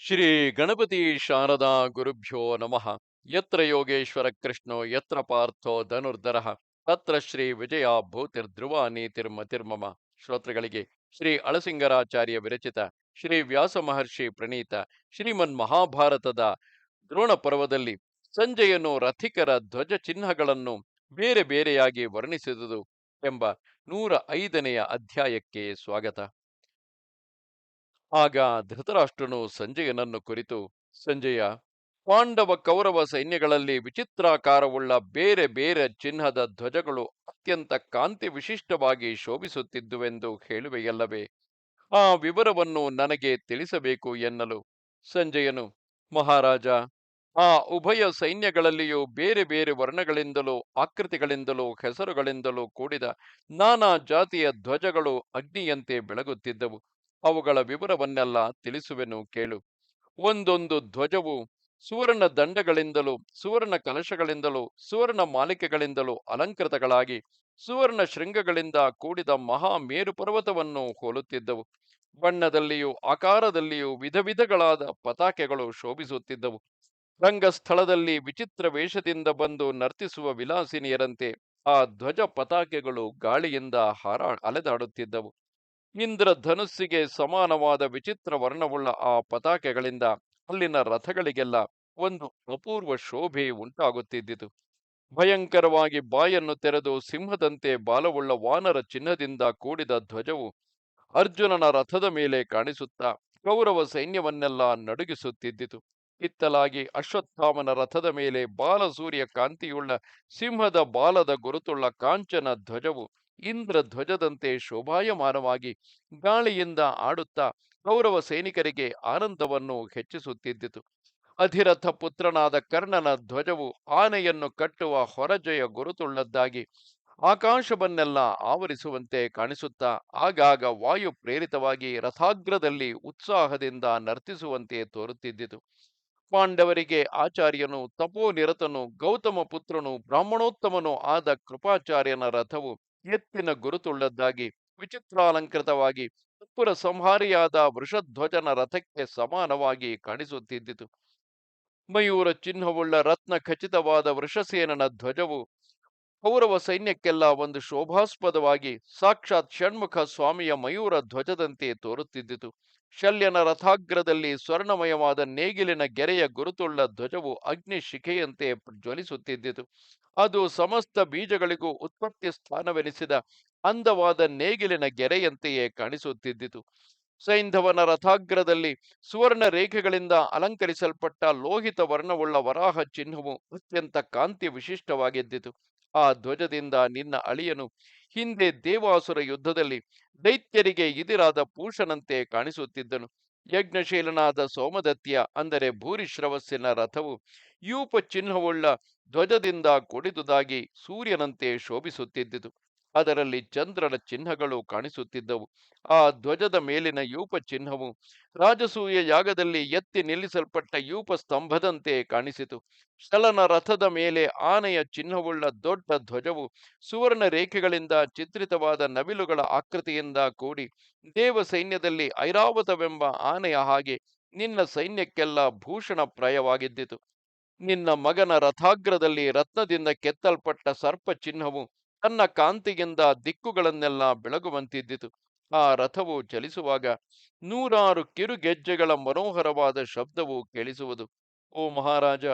ಶ್ರೀ ಗಣಪತಿ ಶಾರದಾ ಗುರುಭ್ಯೋ ನಮಃ. ಯತ್ರ ಯೋಗೇಶ್ವರ ಕೃಷ್ಣೋ, ಯತ್ರ ಪಾರ್ಥೋ ಧನುರ್ಧರ. ತತ್ರ ಶ್ರೀ ವಿಜಯ ಭೂತಿರ್ಧ್ರುವ ನೀತಿರ್ಮತಿರ್ಮಮ ಶ್ರೋತೃಗಳಿಗೆ ಶ್ರೀ ಅಳಸಿಂಗರಾಚಾರ್ಯ ವಿರಚಿತ, ಶ್ರೀ ವ್ಯಾಸ ಮಹರ್ಷಿ ಪ್ರಣೀತ, ಶ್ರೀಮನ್ ಮಹಾಭಾರತದ ದ್ರೋಣ ಪರ್ವದಲ್ಲಿ ಸಂಜಯನು ರಥಿಕರ ಧ್ವಜ ಚಿಹ್ನಗಳನ್ನು ಬೇರೆ ಬೇರೆಯಾಗಿ ವರ್ಣಿಸಿದುದು ಎಂಬ ನೂರ ಐದನೆಯ ಅಧ್ಯಾಯಕ್ಕೆ ಸ್ವಾಗತ. ಆಗ ಧೃತರಾಷ್ಟ್ರನು ಸಂಜಯನನ್ನು ಕುರಿತು, ಸಂಜಯ, ಪಾಂಡವ ಕೌರವ ಸೈನ್ಯಗಳಲ್ಲಿ ವಿಚಿತ್ರಾಕಾರವುಳ್ಳ ಬೇರೆ ಬೇರೆ ಚಿಹ್ನದ ಧ್ವಜಗಳು ಅತ್ಯಂತ ಕಾಂತಿ ವಿಶಿಷ್ಟವಾಗಿ ಶೋಭಿಸುತ್ತಿದ್ದುವೆಂದು ಹೇಳುವೆಯಲ್ಲವೇ, ಆ ವಿವರವನ್ನು ನನಗೆ ತಿಳಿಸಬೇಕು ಎನ್ನಲು. ಸಂಜಯನು, ಮಹಾರಾಜ, ಆ ಉಭಯ ಸೈನ್ಯಗಳಲ್ಲಿಯೂ ಬೇರೆ ಬೇರೆ ವರ್ಣಗಳಿಂದಲೂ ಆಕೃತಿಗಳಿಂದಲೂ ಹೆಸರುಗಳಿಂದಲೂ ಕೂಡಿದ ನಾನಾ ಜಾತಿಯ ಧ್ವಜಗಳು ಅಗ್ನಿಯಂತೆ ಬೆಳಗುತ್ತಿದ್ದವು. ಅವುಗಳ ವಿವರವನ್ನೆಲ್ಲ ತಿಳಿಸುವೆನು ಕೇಳು. ಒಂದೊಂದು ಧ್ವಜವು ಸುವರ್ಣ ದಂಡಗಳಿಂದಲೂ, ಸುವರ್ಣ ಕಲಶಗಳಿಂದಲೂ, ಸುವರ್ಣ ಮಾಲಿಕೆಗಳಿಂದಲೂ ಅಲಂಕೃತಗಳಾಗಿ, ಸುವರ್ಣ ಶೃಂಗಗಳಿಂದ ಕೂಡಿದ ಮಹಾ ಮೇರು ಪರ್ವತವನ್ನು ಹೋಲುತ್ತಿದ್ದವು. ಬಣ್ಣದಲ್ಲಿಯೂ ಆಕಾರದಲ್ಲಿಯೂ ವಿಧ ವಿಧಗಳಾದ ಪತಾಕೆಗಳು ಶೋಭಿಸುತ್ತಿದ್ದವು. ರಂಗಸ್ಥಳದಲ್ಲಿ ವಿಚಿತ್ರ ವೇಷದಿಂದ ಬಂದು ನರ್ತಿಸುವ ವಿಲಾಸಿನಿಯರಂತೆ ಆ ಧ್ವಜ ಪತಾಕೆಗಳು ಗಾಳಿಯಿಂದ ಹಾರಾ, ಅಲೆದಾಡುತ್ತಿದ್ದವು. ಇಂದ್ರ ಧನುಸ್ಸಿಗೆ ಸಮಾನವಾದ ವಿಚಿತ್ರ ವರ್ಣವುಳ್ಳ ಆ ಪತಾಕೆಗಳಿಂದ ಅಲ್ಲಿನ ರಥಗಳಿಗೆಲ್ಲ ಒಂದು ಅಪೂರ್ವ ಶೋಭೆ ಉಂಟಾಗುತ್ತಿದ್ದಿತು. ಭಯಂಕರವಾಗಿ ಬಾಯನ್ನು ತೆರೆದು ಸಿಂಹದಂತೆ ಬಾಲವುಳ್ಳ ವಾನರ ಚಿಹ್ನದಿಂದ ಕೂಡಿದ ಧ್ವಜವು ಅರ್ಜುನನ ರಥದ ಮೇಲೆ ಕಾಣಿಸುತ್ತಾ ಕೌರವ ಸೈನ್ಯವನ್ನೆಲ್ಲ ನಡುಗಿಸುತ್ತಿದ್ದಿತು. ಇತ್ತಲಾಗಿ ಅಶ್ವತ್ಥಾಮನ ರಥದ ಮೇಲೆ ಬಾಲಸೂರ್ಯ ಕಾಂತಿಯುಳ್ಳ ಸಿಂಹದ ಬಾಲದ ಗುರುತುಳ್ಳ ಕಾಂಚನ ಧ್ವಜವು ಇಂದ್ರ ಧ್ವಜದಂತೆ ಶೋಭಾಯಮಾನವಾಗಿ ಗಾಳಿಯಿಂದ ಆಡುತ್ತಾ ಕೌರವ ಸೈನಿಕರಿಗೆ ಆನಂದವನ್ನು ಹೆಚ್ಚಿಸುತ್ತಿದ್ದಿತು. ಅಧಿರಥ ಪುತ್ರನಾದ ಕರ್ಣನ ಧ್ವಜವು ಆನೆಯನ್ನು ಕಟ್ಟುವ ಹೊರಜಯ ಗುರುತುಳ್ಳದ್ದಾಗಿ ಆಕಾಶವನ್ನೆಲ್ಲ ಆವರಿಸುವಂತೆ ಕಾಣಿಸುತ್ತಾ ಆಗಾಗ ವಾಯು ಪ್ರೇರಿತವಾಗಿ ರಥಾಗ್ರದಲ್ಲಿ ಉತ್ಸಾಹದಿಂದ ನರ್ತಿಸುವಂತೆ ತೋರುತ್ತಿದ್ದಿತು. ಪಾಂಡವರಿಗೆ ಆಚಾರ್ಯನು, ತಪೋನಿರತನು, ಗೌತಮ ಪುತ್ರನು, ಬ್ರಾಹ್ಮಣೋತ್ತಮನು ಆದ ಕೃಪಾಚಾರ್ಯನ ರಥವು ಎತ್ತಿನ ಗುರುತುಳ್ಳದ್ದಾಗಿ, ವಿಚಿತ್ರಾಲಂಕೃತವಾಗಿ ಕಪ್ಪುರ ಸಂಹಾರಿಯಾದ ವೃಷಧ್ವಜನ ರಥಕ್ಕೆ ಸಮಾನವಾಗಿ ಕಾಣಿಸುತ್ತಿದ್ದಿತು. ಮಯೂರ ಚಿಹ್ನವುಳ್ಳ ರತ್ನ ಖಚಿತವಾದ ವೃಷಸೇನನ ಧ್ವಜವು ಕೌರವ ಸೈನ್ಯಕ್ಕೆಲ್ಲ ಒಂದು ಶೋಭಾಸ್ಪದವಾಗಿ, ಸಾಕ್ಷಾತ್ ಷಣ್ಮುಖ ಸ್ವಾಮಿಯ ಮಯೂರ ಧ್ವಜದಂತೆ ತೋರುತ್ತಿದ್ದಿತು. ಶಲ್ಯನ ರಥಾಗ್ರದಲ್ಲಿ ಸ್ವರ್ಣಮಯವಾದ ನೇಗಿಲಿನ ಗೆರೆಯ ಗುರುತುಳ್ಳ ಧ್ವಜವು ಅಗ್ನಿ ಶಿಖೆಯಂತೆ ಜ್ವಲಿಸುತ್ತಿದ್ದಿತು. ಅದು ಸಮಸ್ತ ಬೀಜಗಳಿಗೂ ಉತ್ಪತ್ತಿ ಸ್ಥಾನವೆನಿಸಿದ ಅಂದವಾದ ನೇಗಿಲಿನ ಗೆರೆಯಂತೆಯೇ ಕಾಣಿಸುತ್ತಿದ್ದಿತು. ಸೈಂಧವನ ರಥಾಗ್ರದಲ್ಲಿ ಸುವರ್ಣ ರೇಖೆಗಳಿಂದ ಅಲಂಕರಿಸಲ್ಪಟ್ಟ ಲೋಹಿತ ವರ್ಣವುಳ್ಳ ವರಾಹ ಚಿಹ್ನವು ಅತ್ಯಂತ ಕಾಂತಿ ವಿಶಿಷ್ಟವಾಗಿದ್ದಿತು. ಆ ಧ್ವಜದಿಂದ ನಿನ್ನ ಅಳಿಯನು. ಹಿಂದೆ ದೇವಾಸುರ ಯುದ್ಧದಲ್ಲಿ ದೈತ್ಯರಿಗೆ ಇದಿರಾದ ಪೂಷನಂತೆ ಕಾಣಿಸುತ್ತಿದ್ದನು. ಯಜ್ಞಶೀಲನಾದ ಸೋಮದತ್ಯ ಅಂದರೆ ಭೂರಿಶ್ರವಸ್ಸಿನ ರಥವು ಯೂಪ ಚಿಹ್ನವುಳ್ಳ ಧ್ವಜದಿಂದ ಕುಡಿದುದಾಗಿ ಸೂರ್ಯನಂತೆ ಶೋಭಿಸುತ್ತಿದ್ದಿತು ಅದರಲ್ಲಿ ಚಂದ್ರನ ಚಿಹ್ನಗಳು ಕಾಣಿಸುತ್ತಿದ್ದವು. ಆ ಧ್ವಜದ ಮೇಲಿನ ಯೂಪ ಚಿಹ್ನವು ರಾಜಸೂಯ ಯಾಗದಲ್ಲಿ ಎತ್ತಿ ನಿಲ್ಲಿಸಲ್ಪಟ್ಟ ಯೂಪ ಸ್ತಂಭದಂತೆ ಕಾಣಿಸಿತು. ಶಲನ ರಥದ ಮೇಲೆ ಆನೆಯ ಚಿಹ್ನವುಳ್ಳ ದೊಡ್ಡ ಧ್ವಜವು ಸುವರ್ಣ ರೇಖೆಗಳಿಂದ ಚಿತ್ರಿತವಾದ ನವಿಲುಗಳ ಆಕೃತಿಯಿಂದ ಕೂಡಿ ದೇವ ಸೈನ್ಯದಲ್ಲಿ ಐರಾವತವೆಂಬ ಆನೆಯ ಹಾಗೆ ನಿನ್ನ ಸೈನ್ಯಕ್ಕೆಲ್ಲ ಭೂಷಣಪ್ರಾಯವಾಗಿದ್ದಿತು. ನಿನ್ನ ಮಗನ ರಥಾಗ್ರದಲ್ಲಿ ರತ್ನದಿಂದ ಕೆತ್ತಲ್ಪಟ್ಟ ಸರ್ಪ ಚಿಹ್ನವು ತನ್ನ ಕಾಂತಿಯಿಂದ ದಿಕ್ಕುಗಳನ್ನೆಲ್ಲ ಬೆಳಗುವಂತಿದ್ದಿತು. ಆ ರಥವು ಚಲಿಸುವಾಗ ನೂರಾರು ಕಿರುಗೆಜ್ಜೆಗಳ ಮನೋಹರವಾದ ಶಬ್ದವು ಕೇಳಿಸುವುದು. ಓ ಮಹಾರಾಜ,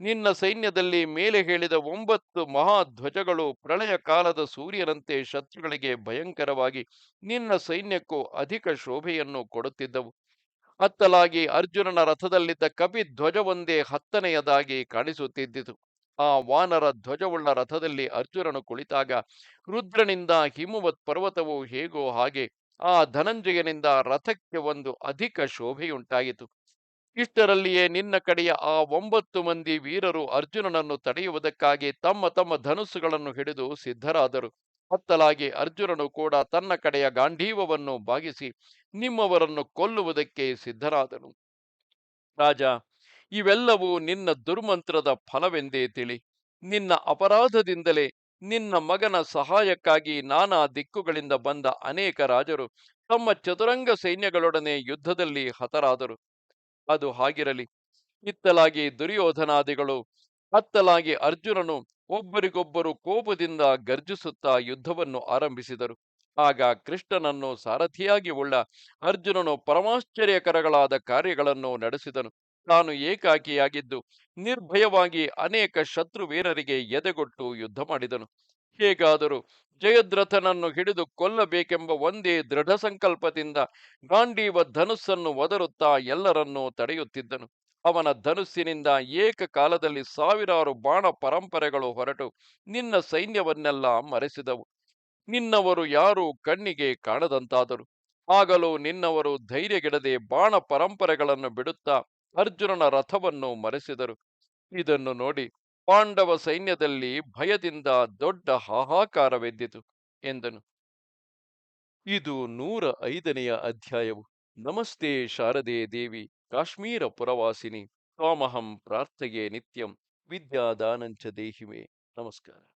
ನಿನ್ನ ಸೈನ್ಯದಲ್ಲಿ ಮೇಲೆ ಹೇಳಿದ ಒಂಬತ್ತು ಮಹಾಧ್ವಜಗಳು ಪ್ರಳಯ ಕಾಲದ ಸೂರ್ಯನಂತೆ ಶತ್ರುಗಳಿಗೆ ಭಯಂಕರವಾಗಿ ನಿನ್ನ ಸೈನ್ಯಕ್ಕೂ ಅಧಿಕ ಶೋಭೆಯನ್ನು ಕೊಡುತ್ತಿದ್ದವು. ಅತ್ತಲಾಗಿ ಅರ್ಜುನನ ರಥದಲ್ಲಿದ್ದ ಕಪಿ ಧ್ವಜವೊಂದೇ ಹತ್ತನೆಯದಾಗಿ ಕಾಣಿಸುತ್ತಿದ್ದಿತು. ಆ ವಾನರ ಧ್ವಜವುಳ್ಳ ರಥದಲ್ಲಿ ಅರ್ಜುನನು ಕುಳಿತಾಗ, ರುದ್ರನಿಂದ ಹಿಮವತ್ ಪರ್ವತವು ಹೇಗೋ ಹಾಗೆ ಆ ಧನಂಜಯನಿಂದ ರಥಕ್ಕೆ ಒಂದು ಅಧಿಕ ಶೋಭೆಯುಂಟಾಯಿತು. ಇಷ್ಟರಲ್ಲಿಯೇ ನಿನ್ನ ಕಡೆಯ ಆ ಒಂಬತ್ತು ಮಂದಿ ವೀರರು ಅರ್ಜುನನನ್ನು ತಡೆಯುವುದಕ್ಕಾಗಿ ತಮ್ಮ ತಮ್ಮ ಧನುಸ್ಸುಗಳನ್ನು ಹಿಡಿದು ಸಿದ್ಧರಾದರು. ಹತ್ತಲಾಗಿ ಅರ್ಜುನನು ಕೂಡ ತನ್ನ ಕಡೆಯ ಗಾಂಧೀವವನ್ನು ಬಾಗಿಸಿ ನಿಮ್ಮವರನ್ನು ಕೊಲ್ಲುವುದಕ್ಕೆ ಸಿದ್ಧರಾದನು. ರಾಜ ಇವೆಲ್ಲವೂ ನಿನ್ನ ದುರ್ಮಂತ್ರದ ಫಲವೆಂದೇ ತಿಳಿ. ನಿನ್ನ ಅಪರಾಧದಿಂದಲೇ ನಿನ್ನ ಮಗನ ಸಹಾಯಕ್ಕಾಗಿ ನಾನಾ ದಿಕ್ಕುಗಳಿಂದ ಬಂದ ಅನೇಕ ರಾಜರು ತಮ್ಮ ಚತುರಂಗ ಸೈನ್ಯಗಳೊಡನೆ ಯುದ್ಧದಲ್ಲಿ ಹತರಾದರು. ಅದು ಹಾಗಿರಲಿ. ಇತ್ತಲಾಗಿ ದುರ್ಯೋಧನಾದಿಗಳು ಅತ್ತಲಾಗಿ ಅರ್ಜುನನು ಒಬ್ಬರಿಗೊಬ್ಬರು ಕೋಪದಿಂದ ಗರ್ಜಿಸುತ್ತಾ ಯುದ್ಧವನ್ನು ಆರಂಭಿಸಿದರು. ಆಗ ಕೃಷ್ಣನನ್ನು ಸಾರಥಿಯಾಗಿ ಉಳ್ಳ ಅರ್ಜುನನು ಪರಮಾಶ್ಚರ್ಯಕರಗಳಾದ ಕಾರ್ಯಗಳನ್ನು ನಡೆಸಿದನು. ತಾನು ಏಕಾಕಿಯಾಗಿದ್ದು, ನಿರ್ಭಯವಾಗಿ ಅನೇಕ ಶತ್ರುವೀರರಿಗೆ ಎದೆಗೊಟ್ಟು ಯುದ್ಧ ಮಾಡಿದನು. ಹೇಗಾದರೂ ಜಯದ್ರಥನನ್ನು ಹಿಡಿದು ಕೊಲ್ಲಬೇಕೆಂಬ ಒಂದೇ ದೃಢ ಸಂಕಲ್ಪದಿಂದ ಗಾಂಡೀವ ಧನುಸ್ಸನ್ನು ಒದರುತ್ತಾ ಎಲ್ಲರನ್ನೂ ತಡೆಯುತ್ತಿದ್ದನು. ಅವನ ಧನುಸ್ಸಿನಿಂದ ಏಕಕಾಲದಲ್ಲಿ ಸಾವಿರಾರು ಬಾಣ ಪರಂಪರೆಗಳು ಹೊರಟು ನಿನ್ನ ಸೈನ್ಯವನ್ನೆಲ್ಲ ಮರೆಸಿದವು. ನಿನ್ನವರು ಯಾರೂ ಕಣ್ಣಿಗೆ ಕಾಣದಂತಾದರು. ಆಗಲೂ ನಿನ್ನವರು ಧೈರ್ಯಗೆಡದೆ ಬಾಣ ಪರಂಪರೆಗಳನ್ನು ಬಿಡುತ್ತಾ ಅರ್ಜುನನ ರಥವನ್ನು ಮರೆಸಿದರು. ಇದನ್ನು ನೋಡಿ ಪಾಂಡವ ಸೈನ್ಯದಲ್ಲಿ ಭಯದಿಂದ ದೊಡ್ಡ ಹಾಹಾಕಾರವೆದ್ದಿತು ಎಂದನು. ಇದು ನೂರ ಐದನೆಯ ಅಧ್ಯಾಯವು. ನಮಸ್ತೆ ಶಾರದೆ ದೇವಿ, ಕಾಶ್ಮೀರ ಪುರವಾಸಿನಿ ತ್ವಾಮಹಂ ಪ್ರಾರ್ಥೆಗೆ ನಿತ್ಯಂ, ವಿದ್ಯಾದಾನಂಚ ದೇಹಿಮೆ. ನಮಸ್ಕಾರ.